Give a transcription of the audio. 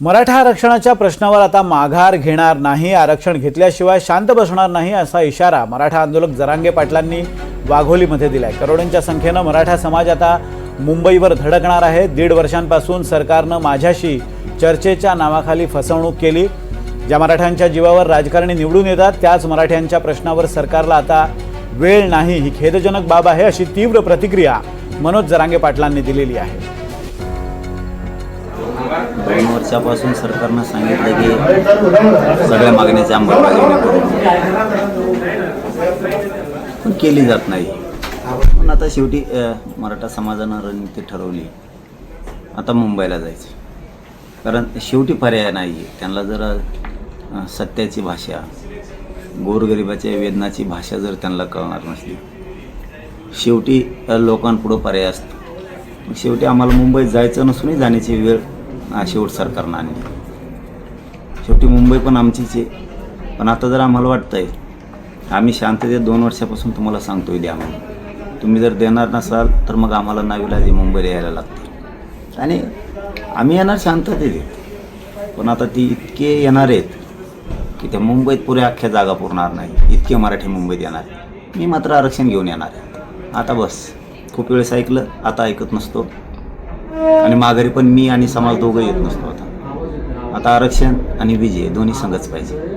मराठा आरक्षणाच्या प्रश्नावर आता माघार घेणार नाही आरक्षण घेतल्याशिवाय शांत बसणार नाही असा इशारा मराठा आंदोलक जरांगे पाटलांनी वाघोलीमध्ये दिलाय. करोडोंच्या संख्येनं मराठा समाज आता मुंबईवर धडकणार आहे. दीड वर्षांपासून सरकारनं माझ्याशी चर्चेच्या नावाखाली फसवणूक केली. ज्या मराठ्यांच्या जीवावर राजकारणी निवडून येतात त्याच मराठ्यांच्या प्रश्नावर सरकारला आता वेळ नाही. ही खेदजनक बाब आहे अशी तीव्र प्रतिक्रिया मनोज जरांगे पाटलांनी दिलेली आहे. दोन वर्षापासून सरकारनं सांगितलं की सगळ्या मागण्याची अंमलबजावणी करू. पण केली जात नाही. पण आता शेवटी मराठा समाजानं रणनीती ठरवली. आता मुंबईला जायचं. कारण शेवटी पर्याय नाही आहे त्यांना जर सत्याची भाषा गोरगरिबाच्या वेदनाची भाषा जर त्यांना कळणार नसली. शेवटी लोकांपुढं पर्याय असतो. शेवटी आम्हाला मुंबईत जायचं नसूनही जाण्याची वेळ शेवट सरकारनं आणली. शेवटी मुंबई पण आमचीच आहे. पण आता जर आम्हाला वाटतं आहे आम्ही शांततेत दोन वर्षापासून तुम्हाला सांगतो द्या म्हणून. तुम्ही जर देणार नसाल तर मग आम्हाला नावीलाजी मुंबईला यायला लागते आणि आम्ही येणार शांततेत. पण आता ती इतके येणार आहेत की त्या मुंबईत पुरे अख्ख्या जागा पुरणार नाही. इतके मराठी मुंबईत येणार मी मात्र आरक्षण घेऊन येणार आहे. आता बस. खूप वेळेस ऐकलं आता ऐकत नसतो. आणि माघारी पण मी आणि समाज दोघं येत नसतो आता. आता आरक्षण आणि विजय दोन्ही संघच पाहिजे.